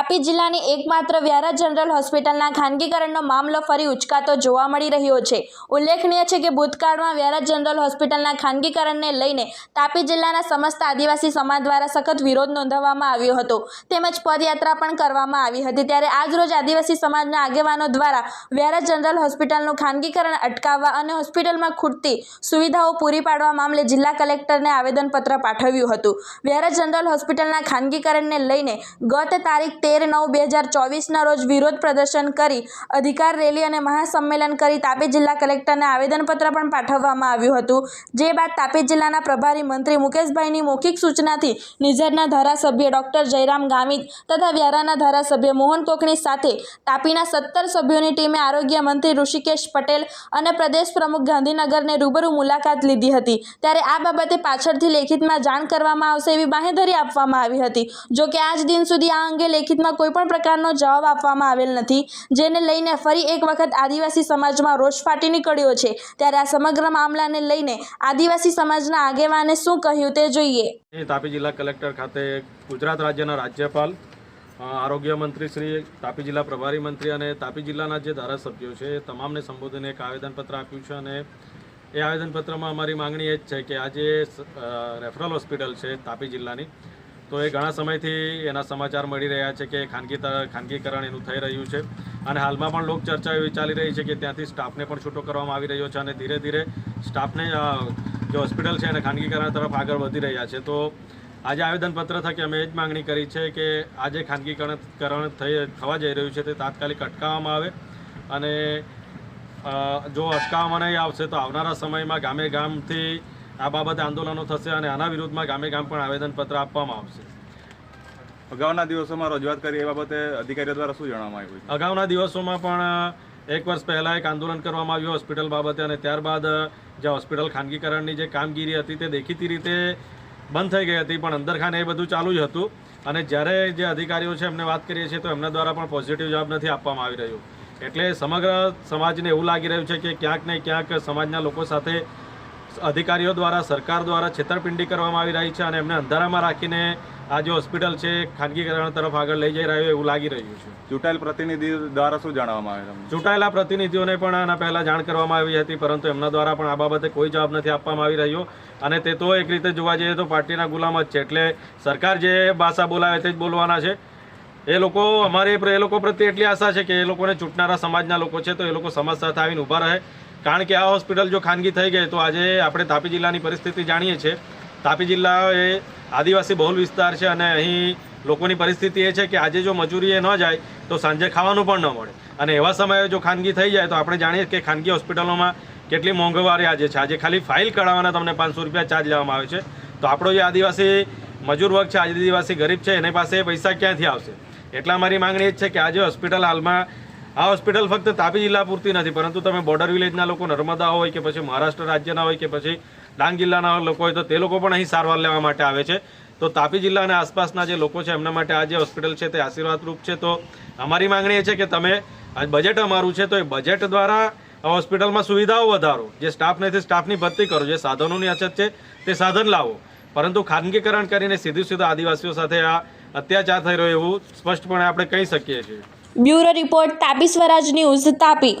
તાપી જિલ્લાની એકમાત્ર વ્યારા જનરલ હોસ્પિટલના ખાનગીકરણનો મામલો ફરી ઉચકાતો જોવા મળી રહ્યો છે. ઉલ્લેખનીય છે કે ભૂતકાળમાં વ્યારા જનરલ હોસ્પિટલના ખાનગીકરણને લઈને તાપી જિલ્લાના સમસ્ત આદિવાસી સમાજ દ્વારા સખત વિરોધ નોંધાવવામાં આવ્યો હતો. તેમજ પદયાત્રા પણ કરવામાં આવી હતી ત્યારે આજરોજ આદિવાસી સમાજના આગેવાનો દ્વારા વ્યારા જનરલ હોસ્પિટલનું ખાનગીકરણ અટકાવવા અને હોસ્પિટલમાં ખૂટતી સુવિધાઓ પૂરી પાડવા મામલે જિલ્લા કલેક્ટરને આવેદનપત્ર પાઠવ્યું હતું. વ્યારા જનરલ હોસ્પિટલના ખાનગીકરણને લઈને ગત તારીખ તેર નવ બે હજાર ચોવીસના રોજ વિરોધ પ્રદર્શન કરી અધિકાર રેલી અને મહાસંમેલન કરી તાપી જિલ્લા કલેક્ટરને આવેદનપત્ર પણ પાઠવવામાં આવ્યું હતું. જે બાદ તાપી જિલ્લાના પ્રભારી મંત્રી મુકેશભાઈની મૌખિક સૂચનાથી નિઝરના ધારાસભ્ય ડોક્ટર જયરામ ગામિત તથા વ્યારાના ધારાસભ્ય મોહન કોકણી સાથે તાપીના સત્તર સભ્યોની ટીમે આરોગ્ય મંત્રી ઋષિકેશ પટેલ અને પ્રદેશ પ્રમુખ ગાંધીનગરને રૂબરૂ મુલાકાત લીધી હતી. ત્યારે આ બાબતે પાછળથી લેખિતમાં જાણ કરવામાં આવશે એવી બાંહેધરી આપવામાં આવી હતી. જો કે આજ દિન સુધી આ અંગે લેખિતમાં કોઈ પણ પ્રકારનો જવાબ આપવામાં આવેલ નથી. જેને લઈને ફરી એક વખત આદિવાસી સમાજમાં રોષ ફાટી નીકળ્યો છે. ત્યારે આ સમગ્ર મામલાને લઈને આદિવાસી સમાજના આગેવાને શું કહ્યું તે જોઈએ. તાપી જિલ્લા કલેક્ટર ખાતે ગુજરાત રાજ્યના રાજ્યપાલ આરોગ્ય મંત્રી શ્રી, તાપી જિલ્લા પ્રભારી મંત્રી અને તાપી જિલ્લાના જે ધારાસભ્યો છે, એ તમામને સંબોધીને એક આવેદનપત્ર આપ્યું છે અને એ આવેદનપત્રમાં અમારી માંગણી એ જ છે કે આ જે રેફરલ હોસ્પિટલ છે તાપી જિલ્લાની તો એ ઘણા સમયથી એના સમાચાર મળી રહ્યા છે કે ખાનગી ખાનગીકરણ એનું થઈ રહ્યું છે. અને હાલમાં પણ લોક ચર્ચા એવી ચાલી રહી છે કે ત્યાંથી સ્ટાફને પણ છૂટો કરવામાં આવી રહ્યો છે અને ધીરે ધીરે સ્ટાફને જે હોસ્પિટલ છે એને ખાનગીકરણ તરફ આગળ વધી રહ્યા છે. તો આજે આવેદનપત્ર થકી અમે એ જ માગણી કરી છે કે આજે ખાનગીકરણ, કરણ થઈ, થવા જઈ રહ્યું છે તે તાત્કાલિક અટકાવવામાં આવે. અને જો અટકાવવામાં નહીં આવશે તો આવનારા સમયમાં ગામે ગામથી આ બાબતે આંદોલનો થશે અને આના વિરુદ્ધમાં ગામે ગામ પણ આવેદનપત્ર આપવામાં આવશે. અગાઉના દિવસોમાં રજૂઆત કરી એ બાબતે અધિકારીઓ દ્વારા શું જણાવવામાં આવ્યું અગાઉના દિવસોમાં પણ એક વર્ષ પહેલાં એક આંદોલન કરવામાં આવ્યું હોસ્પિટલ બાબતે અને ત્યારબાદ જે હોસ્પિટલ ખાનગીકરણની જે કામગીરી હતી તે દેખીતી રીતે બંધ થઈ ગઈ હતી પણ અંદરખાને એ બધું ચાલુ જ હતું. અને જ્યારે જે અધિકારીઓ છે એમને વાત કરીએ છીએ તો એમના દ્વારા પણ પોઝિટિવ જવાબ નથી આપવામાં આવી રહ્યો. એટલે સમગ્ર સમાજને એવું લાગી રહ્યું છે કે ક્યાંક ને ક્યાંક સમાજના લોકો સાથે અધિકારીઓ દ્વારા સરકાર દ્વારા છેતરપિંડી કરવામાં આવી રહી છે અને એમને અંધારામાં રાખીને આ જે હોસ્પિટલ છે ખાનગીકરણ તરફ આગળ લઈ જઈ રહ્યો એવું લાગી રહ્યું છે. ચૂંટાયેલ પ્રતિનિધિ દ્વારા શું જાણવામાં આવે ચૂંટાયેલા પ્રતિનિધિઓને પણ આના પહેલાં જાણ કરવામાં આવી હતી પરંતુ એમના દ્વારા પણ આ બાબતે કોઈ જવાબ નથી આપવામાં આવી રહ્યો. અને તે તો એક રીતે જોવા જઈએ તો પાર્ટીના ગુલામ જ છે. એટલે સરકાર જે ભાષા બોલાવે તે જ બોલવાના છે. એ લોકો, અમારે એ લોકો પ્રત્યે એટલી આશા છે કે એ લોકોને ચૂંટનારા સમાજના લોકો છે તો એ લોકો સમાજ સાથે આવીને ઊભા રહે. કારણ કે આ હોસ્પિટલ જો ખાનગી થઈ ગઈ તો આજે આપણે તાપી જિલ્લાની પરિસ્થિતિ જાણીએ છીએ. તાપી જિલ્લા એ આદિવાસી બહુલ વિસ્તાર છે અને અહીં લોકોની પરિસ્થિતિ એ છે કે આજે જો મજૂરી એ ન જાય તો સાંજે ખાવાનું પણ ન મળે. અને એવા સમયે જો ખાનગી થઈ જાય તો આપણે જાણીએ કે ખાનગી હોસ્પિટલોમાં કેટલી મોંઘવારી આજે છે. આજે ખાલી ફાઇલ કઢાવવાના તમને પાંચસો રૂપિયા ચાર્જ લેવામાં આવે છે. તો આપણો જે આદિવાસી મજૂર વર્ગ છે, આદિવાસી ગરીબ છે, એની પાસે પૈસા ક્યાંથી આવશે? એટલા મારી માંગણી એ જ છે કે આજે હોસ્પિટલ હાલમાં આ હોસ્પિટલ ફક્ત તાપી જિલ્લા પૂરતી નથી, પરંતુ તમે બોર્ડર વિલેજના લોકો નર્મદા હોય કે પછી મહારાષ્ટ્ર રાજ્યના હોય કે પછી ડાંગ જિલ્લાના લોકો હોય તો તે લોકો પણ અહીં સારવાર લેવા માટે આવે છે. તો તાપી જિલ્લા અને આસપાસના જે લોકો છે એમના માટે આ જે હોસ્પિટલ છે તે આશીર્વાદરૂપ છે. તો અમારી માંગણી એ છે કે તમે, આ બજેટ અમારું છે તો એ બજેટ દ્વારા હોસ્પિટલમાં સુવિધાઓ વધારો. જે સ્ટાફ નથી સ્ટાફની ભરતી કરો. જે સાધનોની અછત છે તે સાધન લાવો. પરંતુ ખાનગીકરણ કરીને સીધું સીધું આદિવાસીઓ સાથે આ અત્યાચાર થઈ રહ્યો એવું સ્પષ્ટપણે આપણે કહી શકીએ છીએ. Bureau report Tapi Swaraj news Tapi.